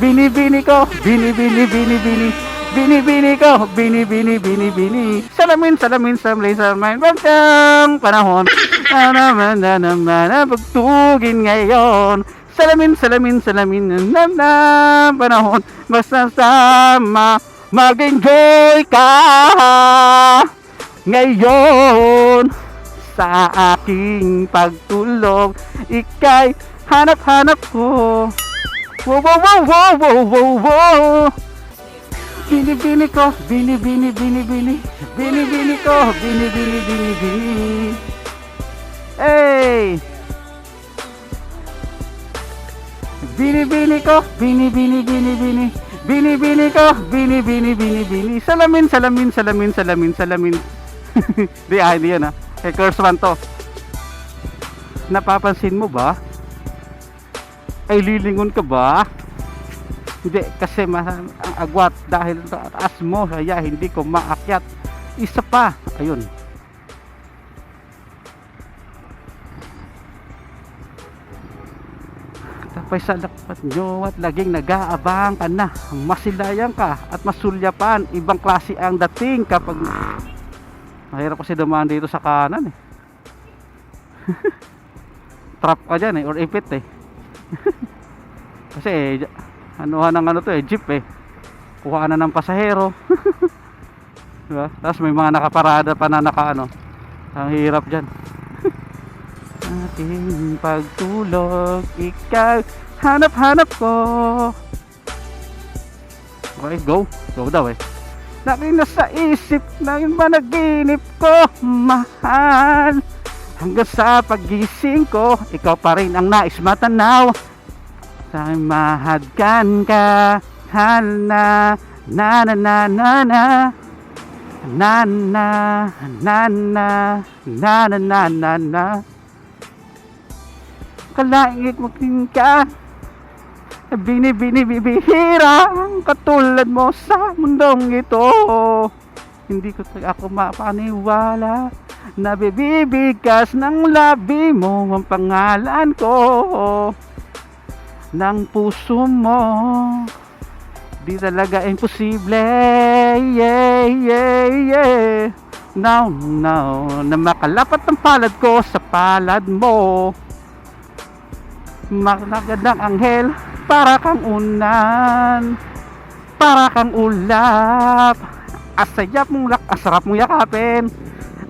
Binibini ko, binibini, binibini. Binibini ko, binibini, binibini. Salamin, salamin, samlay, samay. Bagtang panahon. Na naman, na naman, na pagtugin ngayon. Salamin, salamin, salamin, na na panahon. Basta sama, mag-enjoy ka. Ngayon, sa aking pagtulog, ikay hanap-hanap ko. Wow, wow, wow, wow, wow, wow, wow. Bini, bini ko, bini, bini, bini, bini. Bini, bini ko, bini, bini, bini, bini. Hey! Bini, bini ko, bini, bini, bini, bini. Bini, bini ko, bini, bini, bini, bini. Salamin, salamin, salamin, salamin, salamin. Di, ah, hindi yan ah. Kay Curse One to. Napapansin mo ba? Ay lilingon ka ba? Hindi, kasi ma ang agwat dahil taas mo, kaya hindi ko maakyat. Isa pa, ayun. Tapos sa lakpat nyo at laging nag-aabang ka na. Masilayan ka at masulyapan. Ibang klase ang dating kapag Mahirap kasi dumaan dito sa kanan eh. Trap ka dyan eh, or ipit eh. kasi anuhan ng ano to eh, jeep eh. Kuha na ng pasahero. diba? Tapos may mga nakaparada pa na naka ano. Ang hirap dyan. Ating pagtulog, ikaw, hanap-hanap ko. Okay, go. Go daw eh. Lagi na sa isip na yung managinip ko, mahal. Hanggang sa pagising ko, ikaw pa rin ang nais matanaw. Sa mahadkan ka, hal na, na na na na na. Na na, na na, na na na na na. Kalaingit mo ka, Bini-bini bibihira ang katulad mo sa mundong ito Hindi ko ako mapaniwala Na bibigkas ng labi mo ang pangalan ko. Ng puso mo. Di talaga imposible. Yeah, yeah, yeah. Now, now Na makalapat ang palad ko sa palad mo. Magandang anghel para kang unan. Para kang ulap. Asayap mong lak asarap mong yakapin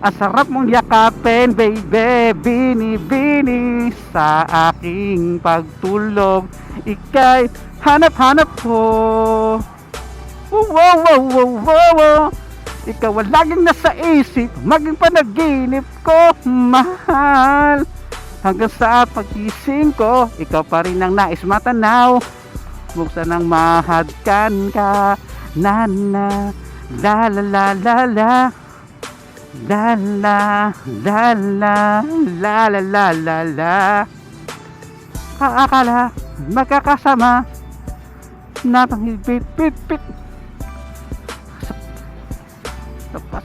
asarap mong yakapin baby bini bini sa aking pagtulog ikay hanap hanap ko wow wow wow wow wow ikaw ang laging nasa isip maging panaginip ko mahal Hanggang sa pagising ko, ikaw pa rin ang nais matanaw. Buksan ang mahadkan ka. Na na, la la la la la. La la, la la, la la la la la. Kaakala, magkakasama. Na panghilpit, pit, pit. Tapos,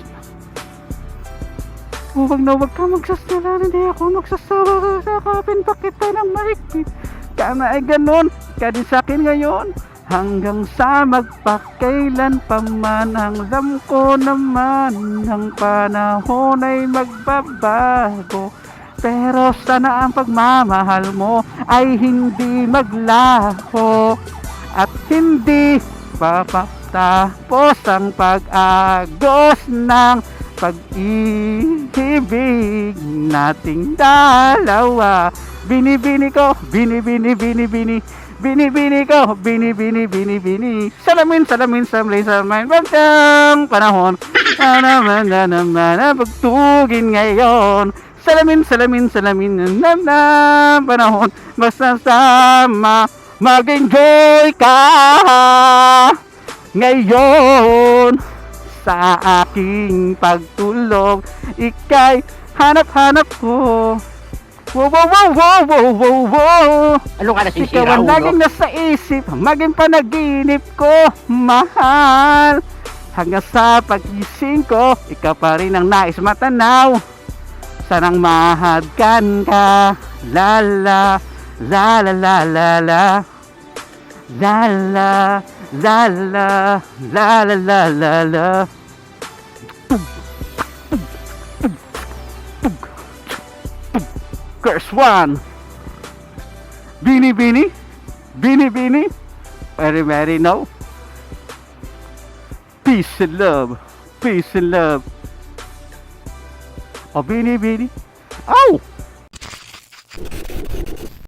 Huwag na huwag ka magsasala, hindi ako magsasawa sa kapin pa kita ng mahigpit. Kana ay ganon, ka din sa akin ngayon. Hanggang sa magpakailan pa man ang alam ko naman ang panahon ay magbabago. Pero sana ang pagmamahal mo ay hindi maglaho at hindi papatapos ang pag-agos ng pag-ibig nating dalawa Bini-bini ko, bini-bini, bini-bini Bini-bini ko, bini-bini, bini-bini. Salamin, salamin, samlay, samay Bagtang panahon. Na naman, na naman, na pagtugin ngayon. Salamin, salamin, salamin, na na panahon. Basta sama, mag-enjoy ka. Ngayon sa aking pagtulog ikay hanap-hanap ko Wow, wow, wow, wow, wow, wow, wow. Ano ka nasisira, Ikaw ang laging nasa isip, maging panaginip ko, mahal. Hanggang sa pagising ko, ikaw pa rin ang nais matanaw. Sanang mahadkan ka, la la, la la la la la. La la, la la, la la la la la. Rockers. One. Beanie Beanie. Beanie Beanie. Very very. now. Peace and love. Peace and love. Oh, Beanie Beanie. Oh.